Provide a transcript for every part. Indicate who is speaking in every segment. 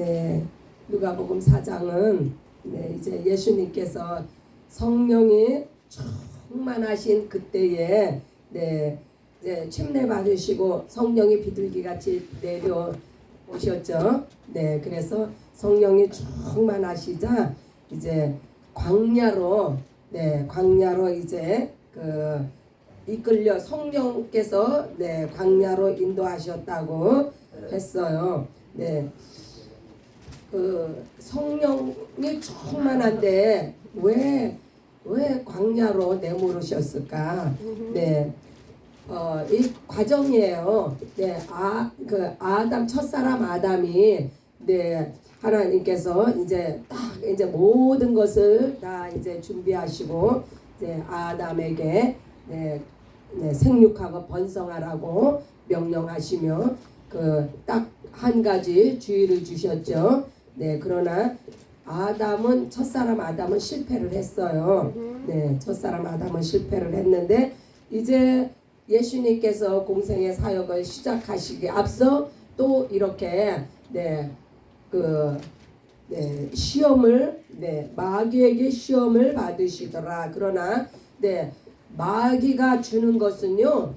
Speaker 1: 네, 누가복음 4장은 네, 이제 예수님께서 성령이 충만하신 그때에 네, 이제 침례 받으시고 성령이 비둘기 같이 내려 오셨죠. 네, 그래서 성령이 충만하시자 이제 광야로 네, 광야로 이제 그 이끌려 성령께서 네, 광야로 인도하셨다고 했어요. 네. 그 성령이 충만한데 왜 왜 광야로 내모르셨을까? 네. 어, 이 과정이에요. 네, 아, 그 아담 첫사람 아담이 네 하나님께서 이제 딱 이제 모든 것을 다 이제 준비하시고 이제 아담에게 네, 네 생육하고 번성하라고 명령하시며 그 딱 한 가지 주의를 주셨죠. 네, 그러나 아담은 첫사람 아담은 실패를 했어요. 네, 첫사람 아담은 실패를 했는데 이제 예수님께서 공생의 사역을 시작하시기 앞서 또 이렇게 네, 그 네, 시험을 네, 마귀에게 시험을 받으시더라. 그러나 네, 마귀가 주는 것은요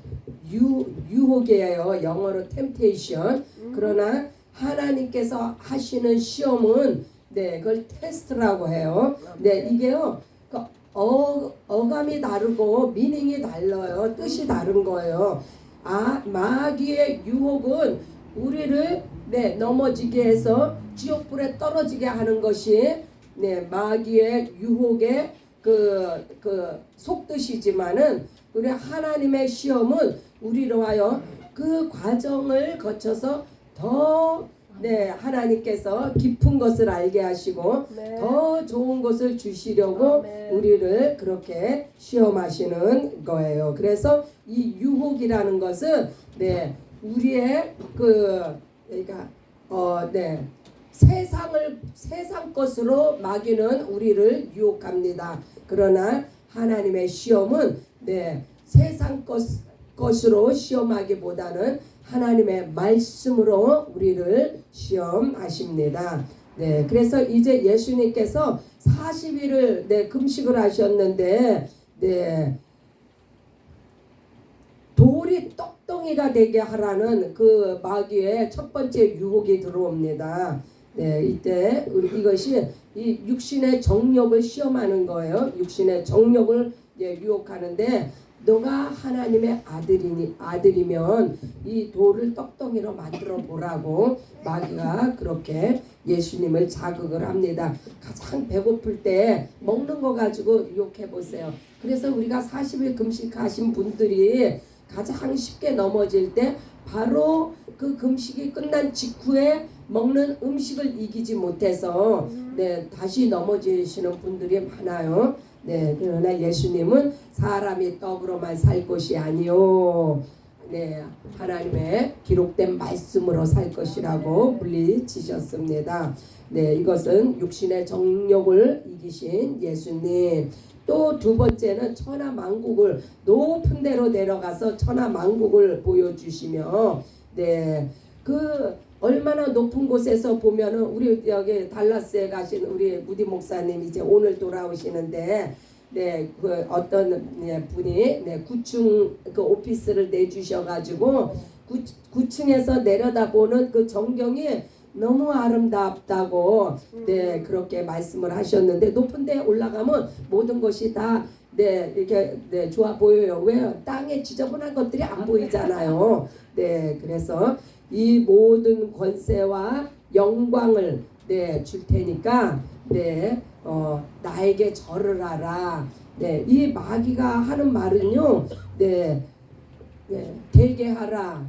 Speaker 1: 유, 유혹이에요. 영어로 temptation. 그러나 하나님께서 하시는 시험은 네, 그걸 테스트라고 해요. 네, 이게요. 그 어, 어감이 다르고 미닝이 달라요. 뜻이 다른 거예요. 아, 마귀의 유혹은 우리를 네, 넘어지게 해서 지옥불에 떨어지게 하는 것이 네, 마귀의 유혹의 그, 그 속뜻이지만은 우리 하나님의 시험은 우리로 하여 그 과정을 거쳐서 더 네, 하나님께서 깊은 것을 알게 하시고
Speaker 2: 네.
Speaker 1: 더 좋은 것을 주시려고
Speaker 2: 아멘.
Speaker 1: 우리를 그렇게 시험하시는 거예요. 그래서 이 유혹이라는 것은 네, 우리의 그 그러니까 어, 네. 세상을 세상 것으로 마귀는 우리를 유혹합니다. 그러나 하나님의 시험은 네, 세상 것 것으로 시험하기보다는 하나님의 말씀으로 우리를 시험하십니다. 네, 그래서 이제 예수님께서 40일을 네, 금식을 하셨는데 네, 돌이 떡덩이가 되게 하라는 그 마귀의 첫 번째 유혹이 들어옵니다. 네, 이때 이것이 이 육신의 정욕을 시험하는 거예요. 육신의 정욕을 예, 유혹하는데 너가 하나님의 아들이니 아들이면 이 돌을 떡덩이로 만들어 보라고 마귀가 그렇게 예수님을 자극을 합니다. 가장 배고플 때 먹는 거 가지고 유혹해 보세요. 그래서 우리가 40일 금식하신 분들이 가장 쉽게 넘어질 때 바로 그 금식이 끝난 직후에 먹는 음식을 이기지 못해서 네 다시 넘어지시는 분들이 많아요. 네 그러나 예수님은 사람이 떡으로만 살 것이 아니요. 네 하나님의 기록된 말씀으로 살 것이라고 물리치셨습니다. 네 이것은 육신의 정욕을 이기신 예수님. 또 두 번째는 천하 만국을 높은 데로 내려가서 천하 만국을 보여주시며 네 그 얼마나 높은 곳에서 보면은 우리 여기 달라스에 가신 우리 무디 목사님 이제 오늘 돌아오시는데 네 그 어떤 네, 분이 네 9층 그 오피스를 내주셔가지고 9, 9층에서 내려다보는 그 전경이 너무 아름답다고 네 그렇게 말씀을 하셨는데 높은 데 올라가면 모든 것이 다 네, 이렇게 네, 좋아 보여요. 왜? 땅에 지저분한 것들이 안 보이잖아요. 네, 그래서 이 모든 권세와 영광을 네, 줄 테니까 네, 어, 나에게 절을 하라. 네, 이 마귀가 하는 말은요. 네. 네, 되게 하라.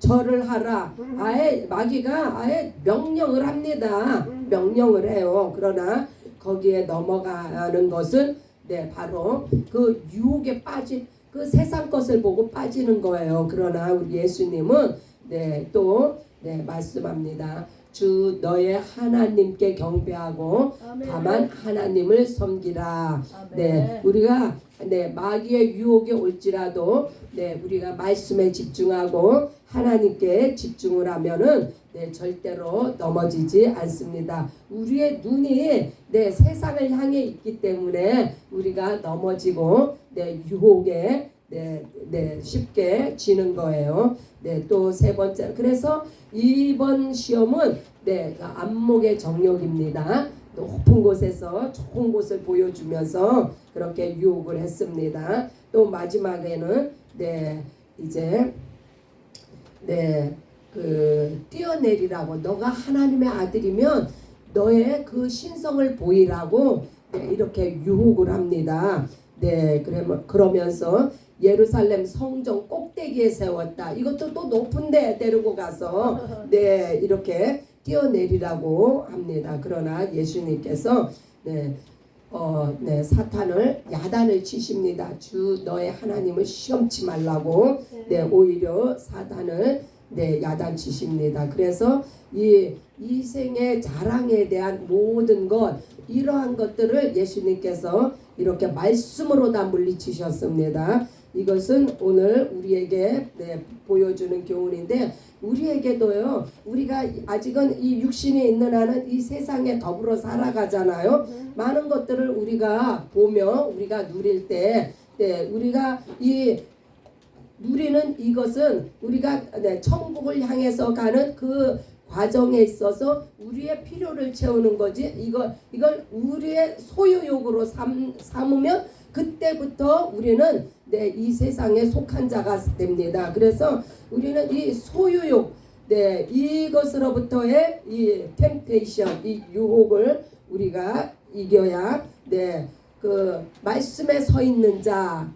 Speaker 1: 절을 하라. 아예 마귀가 아예 명령을 합니다. 명령을 해요. 그러나 거기에 넘어가는 것은 네, 바로 그 유혹에 빠진 그 세상 것을 보고 빠지는 거예요. 그러나 우리 예수님은 네, 또 네, 말씀합니다. 주 너의 하나님께 경배하고
Speaker 2: 아멘.
Speaker 1: 다만 하나님을 섬기라.
Speaker 2: 아멘.
Speaker 1: 네, 우리가 네 마귀의 유혹에 올지라도 네 우리가 말씀에 집중하고 하나님께 집중을 하면은 네 절대로 넘어지지 않습니다. 우리의 눈이 네 세상을 향해 있기 때문에 우리가 넘어지고 네 유혹에 네, 네 쉽게 지는 거예요. 네, 또 세 번째 그래서 이번 시험은 네 안목의 정욕입니다. 높은 곳에서 좋은 곳을 보여주면서 그렇게 유혹을 했습니다. 또 마지막에는 네 이제 네 그 뛰어내리라고 너가 하나님의 아들이면 너의 그 신성을 보이라고 네, 이렇게 유혹을 합니다. 네 그러면 그러면서 예루살렘 성전 꼭대기에 세웠다. 이것도 또 높은데 데리고 가서 네 이렇게 뛰어내리라고 합니다. 그러나 예수님께서 네, 어, 네 사탄을 야단을 치십니다. 주 너의 하나님을 시험치 말라고 네 오히려 사탄을 네 야단 치십니다. 그래서 이 이생의 자랑에 대한 모든 것 이러한 것들을 예수님께서 이렇게 말씀으로 다 물리치셨습니다. 이것은 오늘 우리에게 네, 보여주는 교훈인데 우리에게도요. 우리가 아직은 이 육신이 있는 한은 이 세상에 더불어 살아가잖아요. 많은 것들을 우리가 보며 우리가 누릴 때, 네, 우리가 이 누리는 이것은 우리가 네, 천국을 향해서 가는 그 과정에 있어서 우리의 필요를 채우는 거지 이거 이걸 우리의 소유욕으로 삼, 삼으면 그때부터 우리는 네, 이 세상에 속한 자가 됩니다. 그래서 우리는 이 소유욕 네, 이것으로부터의 이 템테이션, 이 유혹을 우리가 이겨야 네, 그 말씀에 서 있는 자,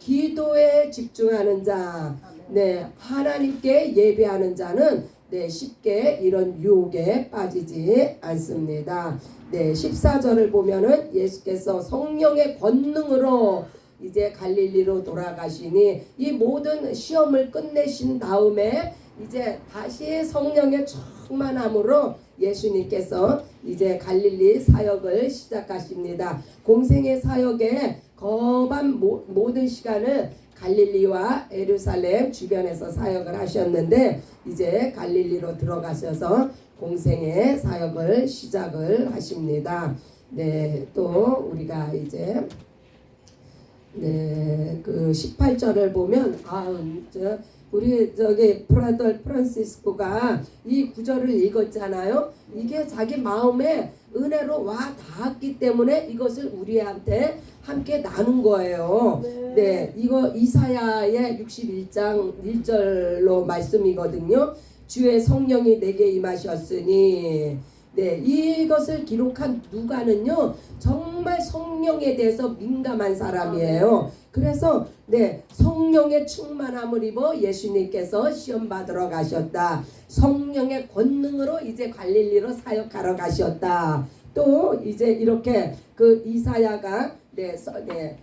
Speaker 1: 기도에 집중하는 자, 네, 하나님께 예배하는 자는 네, 쉽게 이런 유혹에 빠지지 않습니다. 네, 14절을 보면은 예수께서 성령의 권능으로 이제 갈릴리로 돌아가시니 이 모든 시험을 끝내신 다음에 이제 다시 성령의 충만함으로 예수님께서 이제 갈릴리 사역을 시작하십니다. 공생의 사역에 거반 모, 모든 시간을 갈릴리와 에루살렘 주변에서 사역을 하셨는데 이제 갈릴리로 들어가셔서 공생의 사역을 시작을 하십니다. 네, 또 우리가 이제 네, 그 18절을 보면 아, 저 우리 저기 브라더 프란시스코가 이 구절을 읽었잖아요. 이게 자기 마음에 은혜로 와 닿았기 때문에 이것을 우리한테 함께 나눈 거예요.
Speaker 2: 네.
Speaker 1: 네, 이거 이사야의 61장 1절로 말씀이거든요. 주의 성령이 내게 임하셨으니 네, 이것을 기록한 누가는요. 정말 성령에 대해서 민감한 사람이에요. 그래서 네, 성령의 충만함을 입어 예수님께서 시험 받으러 가셨다. 성령의 권능으로 이제 갈릴리로 사역하러 가셨다. 또 이제 이렇게 그 이사야가 네, 서, 네,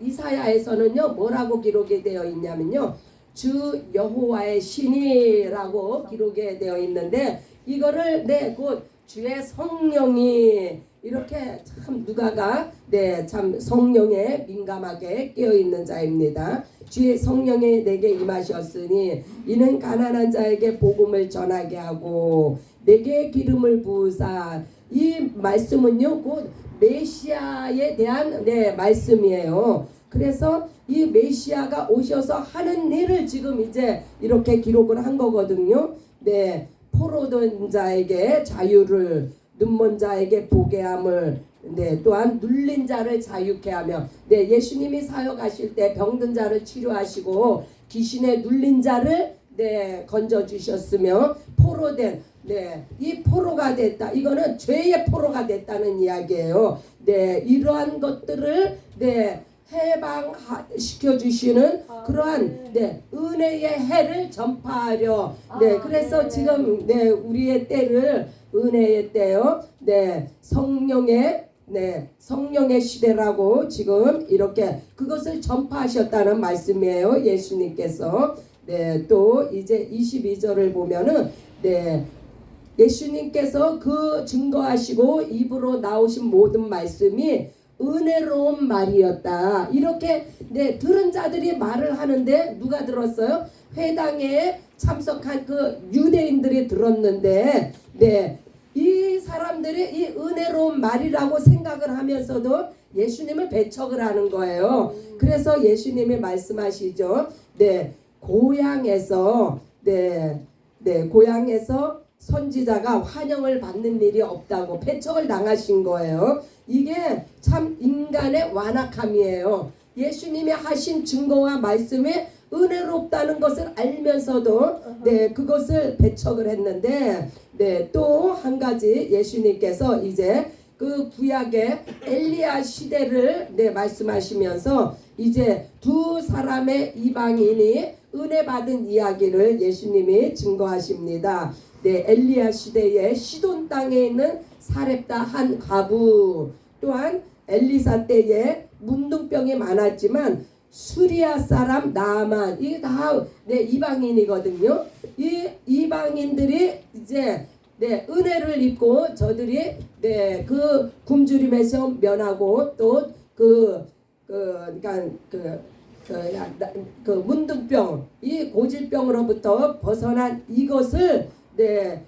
Speaker 1: 이사야에서는요 뭐라고 기록이 되어 있냐면요 주 여호와의 신이라고 기록이 되어 있는데 이거를 네곧 주의 성령이 이렇게 참 누가가 네 참 성령에 민감하게 깨어 있는 자입니다. 주의 성령이 내게 임하셨으니 이는 가난한 자에게 복음을 전하게 하고 내게 기름을 부으사 이 말씀은요 곧 메시아에 대한 네 말씀이에요. 그래서 이 메시아가 오셔서 하는 일을 지금 이제 이렇게 기록을 한 거거든요. 네, 포로된 자에게 자유를 눈먼 자에게 보게 함을 네, 또한 눌린 자를 자유케 하며 네, 예수님이 사역하실 때 병든 자를 치료하시고 귀신에 눌린 자를 네, 건져 주셨으며 포로 된 네, 이 포로가 됐다. 이거는 죄의 포로가 됐다는 이야기예요. 네, 이러한 것들을 네, 해방시켜 주시는 그러한 네, 은혜의 해를 전파하려 네,
Speaker 2: 아,
Speaker 1: 그래서
Speaker 2: 네.
Speaker 1: 지금 네, 우리의 때를 은혜의 때요. 네, 성령의 네, 성령의 시대라고 지금 이렇게 그것을 전파하셨다는 말씀이에요. 예수님께서 네, 또 이제 22절을 보면은 네. 예수님께서 그 증거하시고 입으로 나오신 모든 말씀이 은혜로운 말이었다. 이렇게 네 들은 자들이 말을 하는데 누가 들었어요? 회당에 참석한 그 유대인들이 들었는데 네. 이 사람들이 이 은혜로운 말이라고 생각을 하면서도 예수님을 배척을 하는 거예요. 그래서 예수님이 말씀하시죠. 네. 고향에서 네. 네. 고향에서 선지자가 환영을 받는 일이 없다고 배척을 당하신 거예요. 이게 참 인간의 완악함이에요. 예수님이 하신 증거와 말씀이 은혜롭다는 것을 알면서도 네 그것을 배척을 했는데 네또 한 가지 예수님께서 이제 그 구약의 엘리야 시대를 네 말씀하시면서 이제 두 사람의 이방인이 은혜 받은 이야기를 예수님이 증거하십니다. 네, 엘리야 시대에 시돈 땅에 있는 사렙다 한 과부 또한 엘리사 때에 문둥병이 많았지만 수리아 사람 나만 이게 다 네, 이방인이거든요. 이 이방인들이 이제 네, 은혜를 입고 저들이 네, 그 굶주림에서 면하고 또그 그, 그러니까 그, 그, 그 문둥병 이 고질병으로부터 벗어난 이것을 네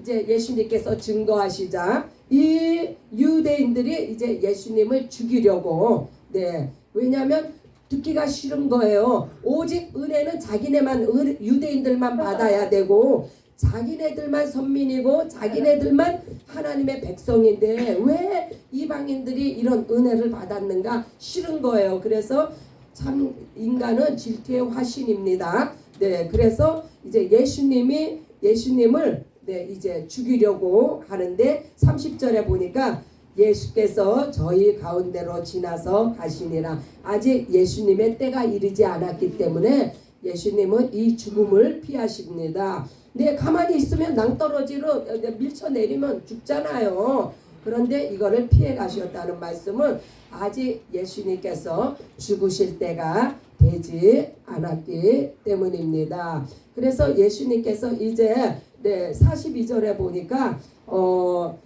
Speaker 1: 이제 예수님께서 증거하시자 이 유대인들이 이제 예수님을 죽이려고 네 왜냐하면 듣기가 싫은 거예요. 오직 은혜는 자기네만 은- 유대인들만 받아야 되고 자기네들만 선민이고 자기네들만 하나님의 백성인데 왜 이방인들이 이런 은혜를 받았는가 싫은 거예요. 그래서 참 인간은 질투의 화신입니다. 네, 그래서 이제 예수님이 예수님을 네, 이제 죽이려고 하는데 30절에 보니까 예수께서 저희 가운데로 지나서 가시니라. 아직 예수님의 때가 이르지 않았기 때문에 예수님은 이 죽음을 피하십니다. 네, 가만히 있으면 낭떠러지로 밀쳐 내리면 죽잖아요. 그런데 이거를 피해 가셨다는 말씀은 아직 예수님께서 죽으실 때가 되지 않았기 때문입니다. 그래서 예수님께서 이제 네, 42절에 보니까 어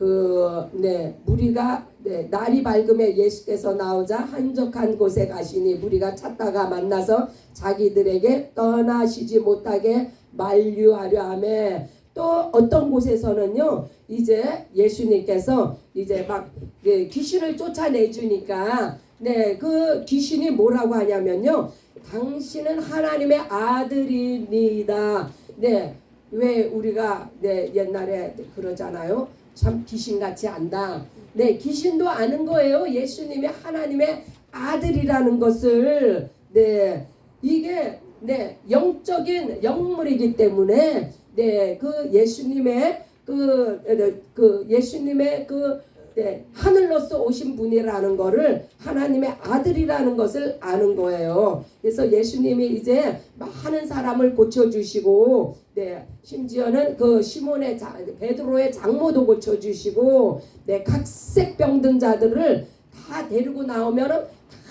Speaker 1: 그, 네, 무리가, 네, 날이 밝음에 예수께서 나오자 한적한 곳에 가시니 무리가 찾다가 만나서 자기들에게 떠나시지 못하게 만류하려 하며 또 어떤 곳에서는요, 이제 예수님께서 이제 막 네, 귀신을 쫓아내주니까 네, 그 귀신이 뭐라고 하냐면요, 당신은 하나님의 아들입니다. 네, 왜 우리가 네, 옛날에 그러잖아요. 참 귀신같이 안다. 네, 귀신도 아는 거예요. 예수님이 하나님의 아들이라는 것을 네, 이게 네, 영적인 영물이기 때문에 네, 그 예수님의 그, 네, 그 예수님의 그 네, 하늘로서 오신 분이라는 거를 하나님의 아들이라는 것을 아는 거예요. 그래서 예수님이 이제 많은 사람을 고쳐주시고, 네, 심지어는 그 시몬의 자, 베드로의 장모도 고쳐주시고, 네, 각색 병든 자들을 다 데리고 나오면은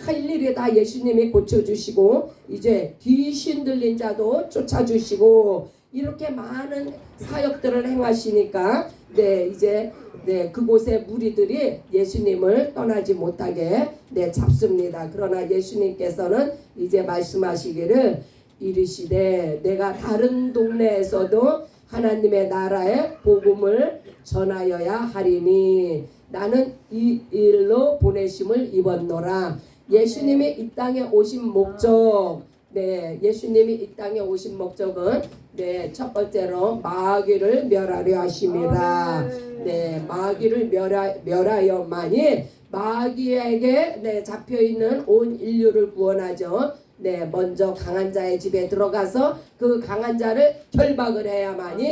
Speaker 1: 다 일일이 다 예수님이 고쳐주시고, 이제 귀신 들린 자도 쫓아주시고, 이렇게 많은 사역들을 행하시니까, 네, 이제 네, 그곳의 무리들이 예수님을 떠나지 못하게 네, 잡습니다. 그러나 예수님께서는 이제 말씀하시기를 이르시되 내가 다른 동네에서도 하나님의 나라의 복음을 전하여야 하리니 나는 이 일로 보내심을 입었노라. 예수님이 이 땅에 오신 목적 네, 예수님이 이 땅에 오신 목적은 네, 첫 번째로 마귀를 멸하려 하심이라. 네, 마귀를 멸하, 멸하여만이 마귀에게 네, 잡혀 있는 온 인류를 구원하죠. 네, 먼저 강한 자의 집에 들어가서 그 강한 자를 결박을 해야만이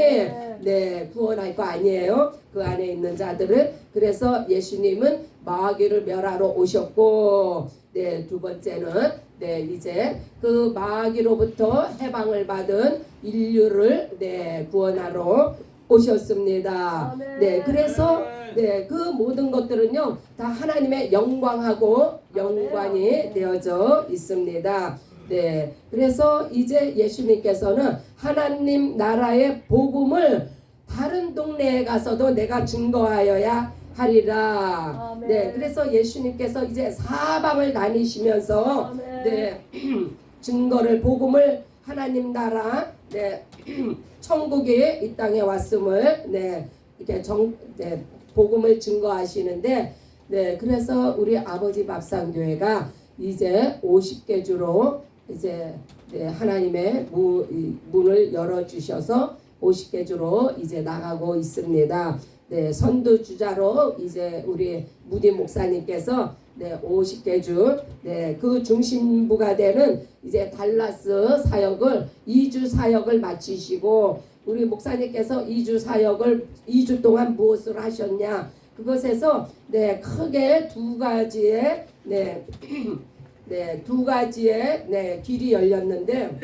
Speaker 1: 네, 구원할 거 아니에요. 그 안에 있는 자들을 그래서 예수님은 마귀를 멸하러 오셨고 네, 두 번째는 네, 이제 그 마귀로부터 해방을 받은 인류를 네, 구원하러 오셨습니다. 네, 그래서 네, 그 모든 것들은요 다 하나님의 영광하고 영광이 되어져 있습니다. 네, 그래서 이제 예수님께서는 하나님 나라의 복음을 다른 동네에 가서도 내가 증거하여야 하리라.
Speaker 2: 아멘.
Speaker 1: 네, 그래서 예수님께서 이제 사방을 다니시면서
Speaker 2: 아멘.
Speaker 1: 네, 증거를 복음을 하나님 나라, 네, 천국이 이 땅에 왔음을 네, 이렇게 정, 네, 복음을 증거하시는데, 네, 그래서 우리 아버지 밥상교회가 이제 50개 주로 이제 네, 하나님의 무, 이 문을 열어 주셔서 50개 주로 이제 나가고 있습니다. 네, 선두 주자로 이제 우리 무디 목사님께서 네, 50개 주, 네, 그 중심부가 되는 이제 달라스 사역을 2주 사역을 마치시고 우리 목사님께서 2주 사역을 2주 동안 무엇을 하셨냐? 그것에서 네, 크게 두 가지의 네, 네, 두 가지의 네, 길이 열렸는데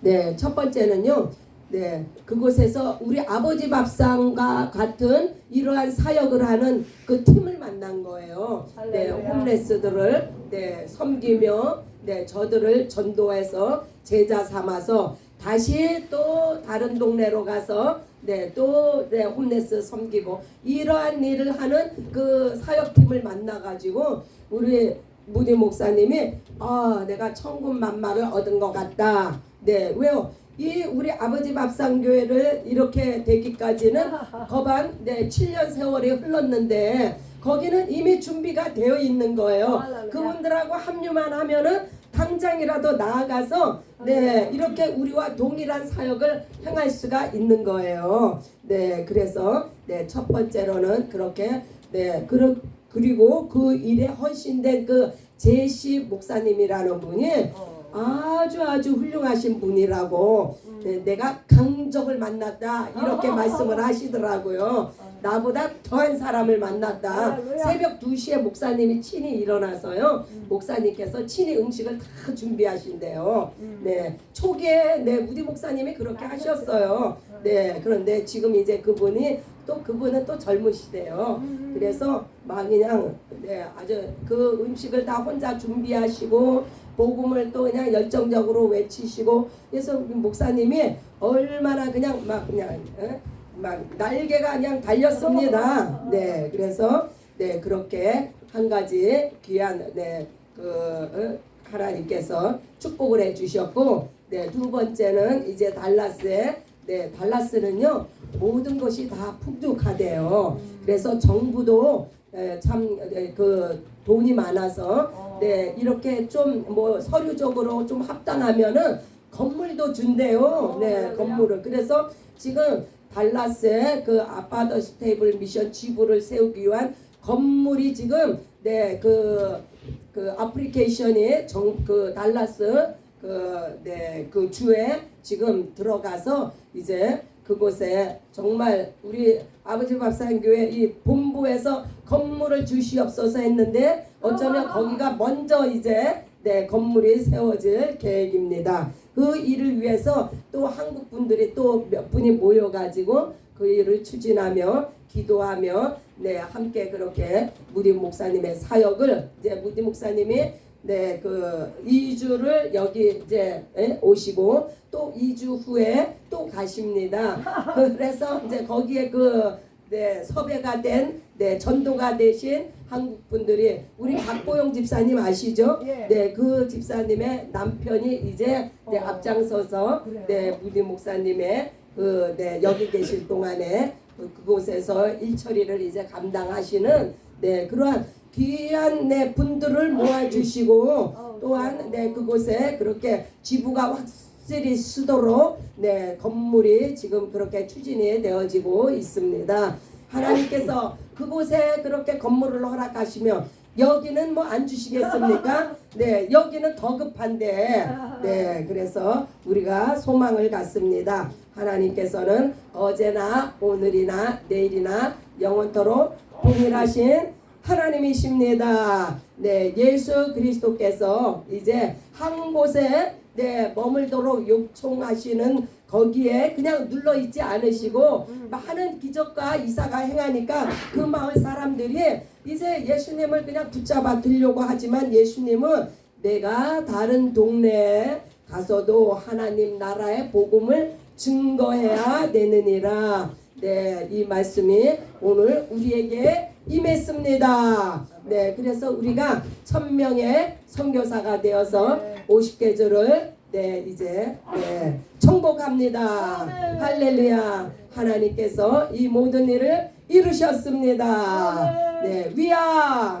Speaker 1: 네, 첫 번째는요. 네, 그곳에서 우리 아버지 밥상과 같은 이러한 사역을 하는 그 팀을 만난 거예요. 네. 홈레스들을 네, 섬기며 네, 저들을 전도해서 제자 삼아서 다시 또 다른 동네로 가서 네, 또 네, 홈레스 섬기고 이러한 일을 하는 그 사역팀을 만나 가지고 우리 무디 목사님이 아, 내가 천군 만마를 얻은 것 같다. 네, 왜요? 이 우리 아버지 밥상교회를 이렇게 되기까지는 거반 네 7년 세월이 흘렀는데 거기는 이미 준비가 되어 있는 거예요. 그분들하고 합류만 하면은 당장이라도 나아가서 네 이렇게 우리와 동일한 사역을 행할 수가 있는 거예요. 네 그래서 네첫 번째로는 그렇게 네 그러, 그리고 그 일에 헌신된 그 제시 목사님이라는 분이
Speaker 2: 어.
Speaker 1: 아주 아주 훌륭하신 분이라고 네, 내가 강적을 만났다 이렇게 말씀을 하시더라고요. 나보다 더한 사람을 만났다.
Speaker 2: 할렐루야.
Speaker 1: 새벽 2시에 목사님이 친히 일어나서요. 목사님께서 친히 음식을 다 준비하신대요. 네. 초기에 네, 무디 목사님이 그렇게 하셨어요. 네. 그런데 지금 이제 그분이 또 그분은 또 젊으시대요. 그래서 막 그냥 네, 아주 그 음식을 다 혼자 준비하시고 복음을 또 그냥 열정적으로 외치시고 그래서 목사님이 얼마나 그냥 막 그냥 에? 막 날개가 그냥 달렸습니다. 네, 그래서 네 그렇게 한 가지 귀한 네그 어, 하나님께서 축복을 해주셨고 네두 번째는 이제 달라스에 네 달라스는요 모든 것이 다 풍족하대요. 그래서 정부도 참그 돈이 많아서. 네 이렇게 좀 뭐 서류적으로 좀 합당하면은 건물도 준대요. 네 건물을. 그래서 지금 달라스에 그 아파더 스테이블 미션 지부를 세우기 위한 건물이 지금 네그 그 애플리케이션이 정 그 달라스 그네그 주에 지금 들어가서 이제 그곳에 정말 우리 아버지 밥상교회 이 본부에서 건물을 주시옵소서 했는데 어쩌면 거기가 먼저 이제 네 건물이 세워질 계획입니다. 그 일을 위해서 또 한국 분들이 또 몇 분이 모여가지고 그 일을 추진하며 기도하며 네 함께 그렇게 무디 목사님의 사역을 이제 무디 목사님이 네 그 2주를 여기 이제 예, 오시고 또 2주 후에 또 가십니다. 그래서 이제 거기에 그 네, 섭외가 된, 네, 전도가 되신 한국 분들이 우리 박보영 집사님 아시죠?
Speaker 2: 예.
Speaker 1: 네, 그 집사님의 남편이 이제 네,
Speaker 2: 어.
Speaker 1: 앞장서서
Speaker 2: 그래요?
Speaker 1: 네, 무디 목사님의 그 네, 여기 계실 동안에 그- 그곳에서 일처리를 이제 감당하시는 네, 그러한 귀한 네 분들을 모아주시고 또한 네 그곳에 그렇게 지부가 확실히 쓰도록 네 건물이 지금 그렇게 추진이 되어지고 있습니다. 하나님께서 그곳에 그렇게 건물을 허락하시며 여기는 뭐 안 주시겠습니까? 네 여기는 더 급한데 네 그래서 우리가 소망을 갖습니다. 하나님께서는 어제나 오늘이나 내일이나 영원토록 동일하신 하나님이십니다. 네, 예수 그리스도께서 이제 한 곳에 네, 머물도록 요청하시는 거기에 그냥 눌러 있지 않으시고 많은 기적과 이사가 행하니까 그 마을 사람들이 이제 예수님을 그냥 붙잡아 들려고 하지만 예수님은 내가 다른 동네에 가서도 하나님 나라의 복음을 증거해야 되느니라. 네, 이 말씀이 오늘 우리에게 임했습니다. 네, 그래서 우리가 천 명의 선교사가 되어서 50계절을 네, 이제 네, 청복합니다. 할렐루야. 하나님께서 이 모든 일을 이루셨습니다. 네, 위아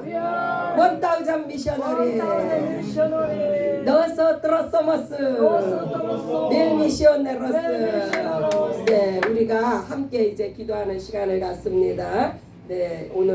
Speaker 1: 원다우전 미셔너리 너서 트로소머스 밀 미시오네로스 네, 우리가 함께 이제 기도하는 시간을 갖습니다. 네, 오늘